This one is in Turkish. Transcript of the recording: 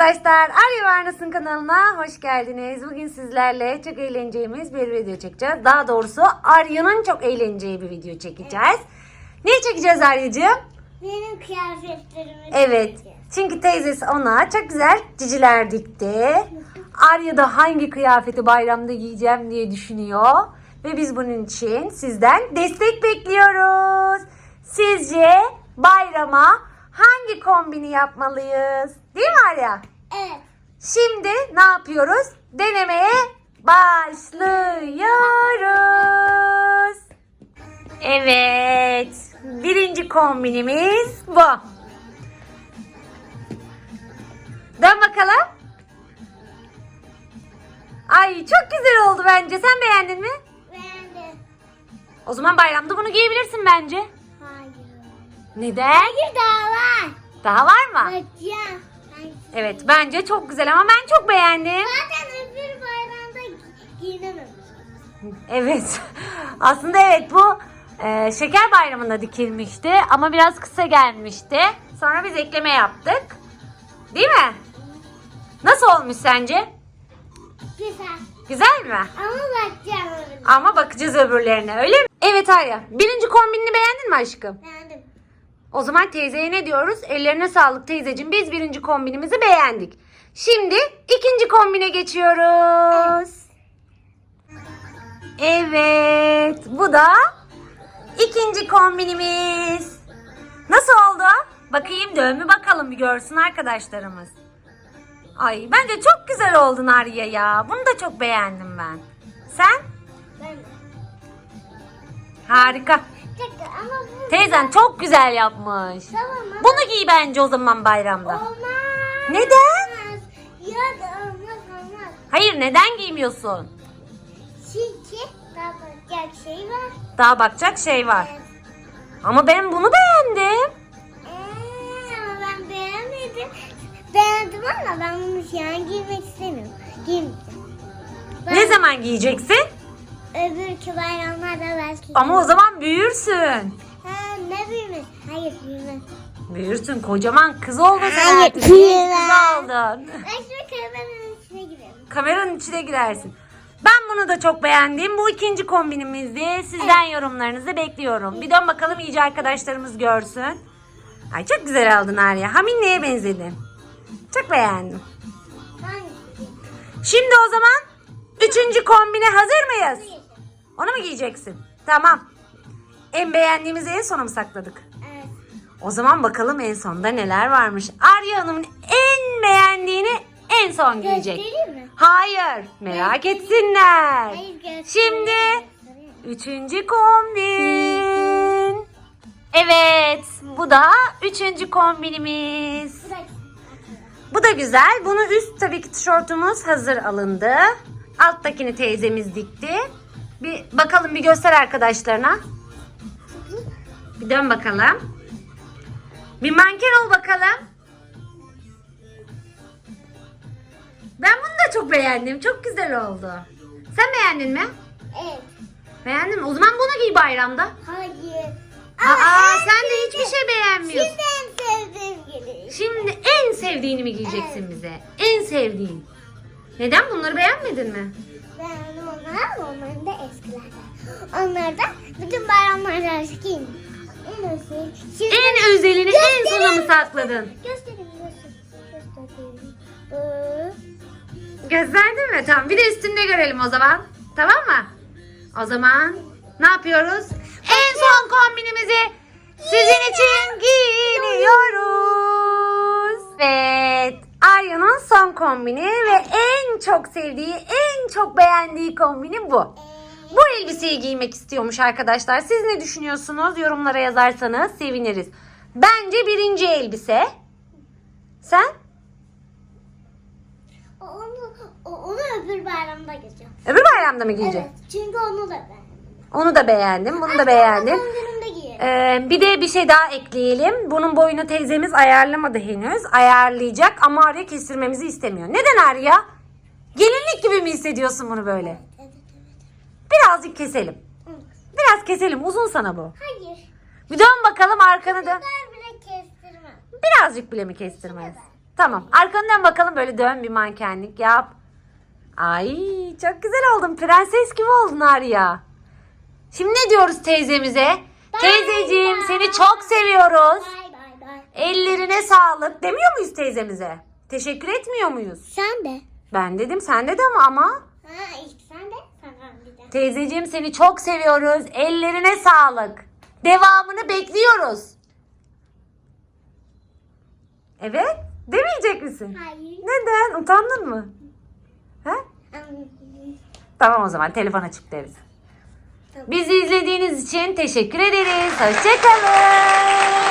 arkadaşlar. Arya Varnas'ın kanalına hoş geldiniz. Bugün sizlerle çok eğleneceğimiz bir video çekeceğiz. Daha doğrusu Arya'nın çok eğleneceği bir video çekeceğiz. Ne çekeceğiz Arya'cığım? Benim kıyafetlerimi Evet. çekeceğiz. Çünkü teyzesi ona çok güzel ciciler dikti. Arya da hangi kıyafeti bayramda giyeceğim diye düşünüyor. Ve biz bunun için sizden destek bekliyoruz. Sizce bayrama hangi kombini yapmalıyız? Değil mi Arya? Evet. Şimdi ne yapıyoruz? Denemeye başlıyoruz. Evet. Birinci kombinimiz bu. Dön bakalım. Ay çok güzel oldu bence. Sen beğendin mi? Beğendim. O zaman bayramda bunu giyebilirsin bence. Neden? Hayır daha var. Daha var mı? Bakacağım. Evet bence çok güzel ama ben çok beğendim. Zaten öbür bayramda gi- giyinemem. Evet. Aslında evet bu e, şeker bayramında dikilmişti ama biraz kısa gelmişti. Sonra biz ekleme yaptık. Değil mi? Nasıl olmuş sence? Güzel. Güzel mi? Ama bakacağım öbür. Ama bakacağız öbürlerine öyle mi? Evet Arya. Birinci kombinini beğendin mi aşkım? Beğendim. O zaman teyzeye ne diyoruz? Ellerine sağlık teyzeciğim. Biz birinci kombinimizi beğendik. Şimdi ikinci kombine geçiyoruz. Evet. Bu da ikinci kombinimiz. Nasıl oldu? Bakayım bir bakalım bir görsün arkadaşlarımız. Ay bence çok güzel oldun Arya ya. Bunu da çok beğendim ben. Sen? Ben de. Harika. Tek- Ama bu Teyzen çok güzel yapmış. tamam ama Bunu giy bence o zaman bayramda. olmaz. Neden? Ya da olmaz olmaz. Hayır neden giymiyorsun? Çünkü daha bakacak şey var. Daha bakacak şey var. Evet. Ama ben bunu beğendim. Ee, ama ben beğenmedim. Beğendim ama ben bunu şu an giymek istemiyorum. Giymeyeceğim. Ben Ne zaman giyeceksin? Öbürkü bayramlarda belki. Ama o zaman büyürsün. Ha, ne büyümez? Hayır büyümez. Büyürsün kocaman kız oldun sen Hayır, artık. Büyümez. Kız oldun. Ben şimdi karavanın içine girelim. Kameranın içine girersin. Ben bunu da çok beğendim. Bu ikinci kombinimizdi. Sizden yorumlarınızı bekliyorum. Bir dön bakalım iyice arkadaşlarımız görsün. Ay çok güzel aldın Arya. Hamin neye benzedin? Çok beğendim. Şimdi o zaman üçüncü kombine hazır mıyız? Onu mu giyeceksin? Tamam. En beğendiğimizi en sona mı sakladık? Evet. O zaman bakalım en sonda neler varmış. Arya Hanım'ın en beğendiğini en son giyecek. Göstereyim mi? Hayır. Merak etsinler. Hayır göstereyim. Şimdi Göstereyim. üçüncü kombin. Evet. Bu da üçüncü kombinimiz. Bu da güzel. Bunu üst tabii ki tişörtümüz hazır alındı. Alttakini teyzemiz dikti. Bir bakalım bir göster arkadaşlarına. Bir dön bakalım. Bir manken ol bakalım. Ben bunu da çok beğendim. Çok güzel oldu. Sen beğendin mi? Evet. Beğendin mi? O zaman bunu giy bayramda. Hayır. Aa, en sen de hiçbir şey beğenmiyorsun. Şimdi en sevdiğim. Şimdi en sevdiğini mi giyeceksin bize? En sevdiğin. Neden bunları beğenmedin mi? Ben onlar, onların da eskilerden. Onlar da bütün bayramlarda giyin. En özel. Şimdi En özelini en sona mı sakladın? göstereyim, göstereyim. Gösterdin mi? Tamam. Bir de üstünde görelim o zaman. Tamam mı? O zaman ne yapıyoruz? En son kombinimizi sizin için giyiniyoruz. Evet. Arya'nın son kombini ve en çok sevdiği, en çok beğendiği kombini bu. Bu elbiseyi giymek istiyormuş arkadaşlar. Siz ne düşünüyorsunuz? Yorumlara yazarsanız seviniriz. Bence birinci elbise. Sen? onu, onu öbür bayramda giyeceğim. Öbür bayramda mı giyeceksin? Evet, çünkü onu da ben. Onu da beğendim. Bunu da beğendim. Doğum günümde giyerim. Ee, bir de bir şey daha ekleyelim. Bunun boyunu teyzemiz ayarlamadı henüz. Ayarlayacak ama Arya kestirmemizi istemiyor. Neden Arya? Gelinlik gibi mi hissediyorsun bunu böyle? Evet, evet. Birazcık keselim. Biraz keselim. Uzun sana bu. Hayır. Bir dön bakalım arkanı dön. Ben bile kestirmem. Birazcık bile mi kestirmez? Tamam. Arkandan bakalım böyle dön bir mankenlik yap. Ay çok güzel oldun. Prenses gibi oldun Arya. Şimdi ne diyoruz teyzemize? Teyzeciğim seni çok seviyoruz. Bay bay bay. Ellerine sağlık demiyor muyuz teyzemize? Teşekkür etmiyor muyuz? Sen de. Ben dedim sen de ama ama. Ha ilk sen de. Sonra bir de. Teyzeciğim seni çok seviyoruz. Ellerine sağlık. Devamını bekliyoruz. Evet. Demeyecek misin? Hayır. Neden? Utandın mı? He? Tamam o zaman telefon açık deriz. Tamam. Bizi izlediğiniz için teşekkür ederiz. Hoşçakalın.